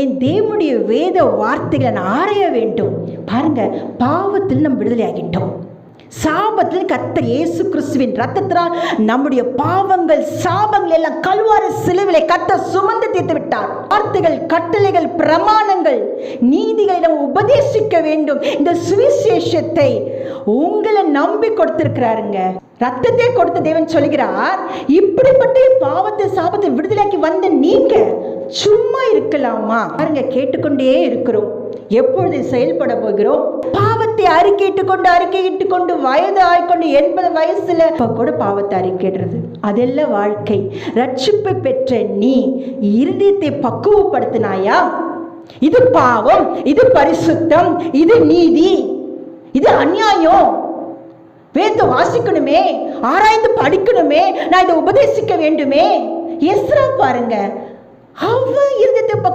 என் தேவனுடைய வேத வார்த்தைகளை நான் ஆராய வேண்டும். பாருங்க பாவத்தில் நம்ம விடுதலை ஆகிட்டோம் சாபத்தில் கத்த இயேசு கிறிஸ்துவின் ரத்தத்தினால் நம்முடைய பாவங்கள் சாபங்கள் எல்லாம் கல்வார சிலுவிலை கத்த சுமந்து தீர்த்து விட்டார் வார்த்தைகள் கட்டளைகள் பிரமாணங்கள் நீதிகளை நம்ம உபதேசிக்க வேண்டும். இந்த சுவிசேஷத்தை உங்களை நம்பி கொடுத்திருக்கிறாருங்க. ரத்தத்தை கொடுத்த தேவன் சொல்கிறார் இப்படிப்பட்ட பாவத்தை சாபத்தை விடுதலையாக்கி வந்த நீங்க சும்மா இருக்கலாமா? பாருங்க கேட்டுக்கொண்டே இருக்கிறோம். எப்பொழுது செயல்பட போகிறோம்? பாவத்தை அறிக்கையிட்டு கொண்டு அறிக்கையிட்டு கொண்டு வயது ஆய்கொண்டு எண்பது வயசுல. இப்ப கூட பாவத்தை அறிக்கைடுறது அதெல்லாம் வாழ்க்கை. ரட்சிப்பு பெற்ற நீ இருதயத்தை பக்குவப்படுத்தினாயா? இது பாவம் இது பரிசுத்தம் இது நீதி இது அநியாயம். வேத்து வாசிக்கணுமே ஆராய்ந்து படிக்கணுமே நான் இதை உபதேசிக்க வேண்டுமே. எஸ்ரா பாருங்க அவன் இருதயத்தை பக்கம்